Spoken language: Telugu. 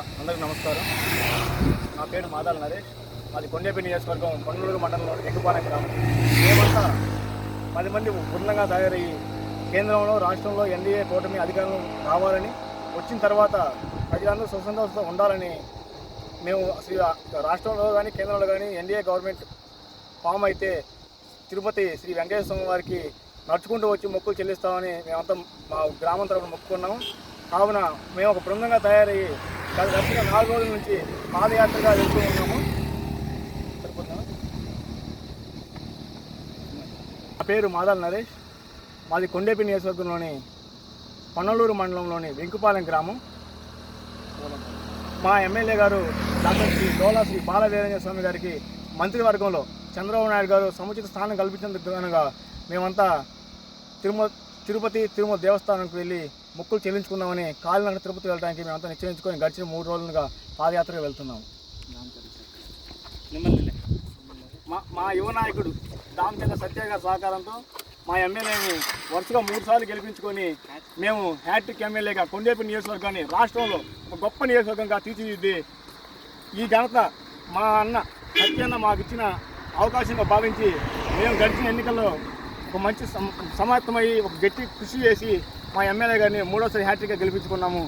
అందరికి నమస్కారం. నా పేరు మాదాల నరేష్. మాది కొండేపల్లి నియోజకవర్గం కొండలూరు మండలంలో ఎగ్గుపాలెం గ్రామం. మేమంతా పది మంది బృందంగా తయారయ్యి కేంద్రంలో రాష్ట్రంలో ఎన్డీఏ కూటమి అధికారం రావాలని వచ్చిన తర్వాత ప్రజలందరూ సుసంతోషంతో ఉండాలని మేము శ్రీ రాష్ట్రంలో కానీ కేంద్రంలో కానీ ఎన్డీఏ గవర్నమెంట్ ఫామ్ అయితే తిరుపతి శ్రీ వెంకటేశ్వర స్వామి వారికి నడుచుకుంటూ వచ్చి మొక్కులు చెల్లిస్తామని మేమంతా మా గ్రామం తరపున మొక్కుకున్నాము. కావున మేము ఒక బృందంగా తయారయ్యి గత గడిచిన నాలుగు రోజుల నుంచి పాదయాత్రగా వెళ్తూ ఉన్నాము. నా పేరు మాదాల నరేష్. మాది కొండేపి నియోజకవర్గంలోని పన్నలూరు మండలంలోని వెంకుపాలెం గ్రామం. మా ఎమ్మెల్యే గారు డాక్టర్ శ్రీ డోలా శ్రీ బాలవీరంజ స్వామి గారికి మంత్రివర్గంలో చంద్రబాబు నాయుడు గారు సముచిత స్థానం కల్పించినందుకు గానుగా మేమంతా తిరుమల తిరుపతి తిరుమల దేవస్థానానికి వెళ్ళి మొక్కులు చెల్లించుకుందామని కాలినడక తిరుపతి వెళ్ళడానికి మేమంతా నిశ్చయించుకొని గడిచిన మూడు రోజులుగా పాదయాత్రగా వెళ్తున్నాం. మా మా యువ నాయకుడు దామచంద్ర సత్య గారి సహకారంతో మా ఎమ్మెల్యేని వరుసగా మూడు సార్లు గెలిపించుకొని మేము హ్యాట్రిక్ ఎమ్మెల్యేగా కొండేపు నియోజకవర్గాన్ని రాష్ట్రంలో ఒక గొప్ప నియోజకవర్గంగా తీర్చిదిద్ది ఈ ఘనత మా అన్న సత్యన్న మాకు ఇచ్చిన అవకాశంగా భావించి మేము గడిచిన ఎన్నికల్లో ఒక మంచి సమ సమాయత్తమై ఒక గట్టి కృషి చేసి మా ఎమ్మెల్యే గారిని మూడోసారి హ్యాట్రిక్గా గెలిపించుకున్నాము.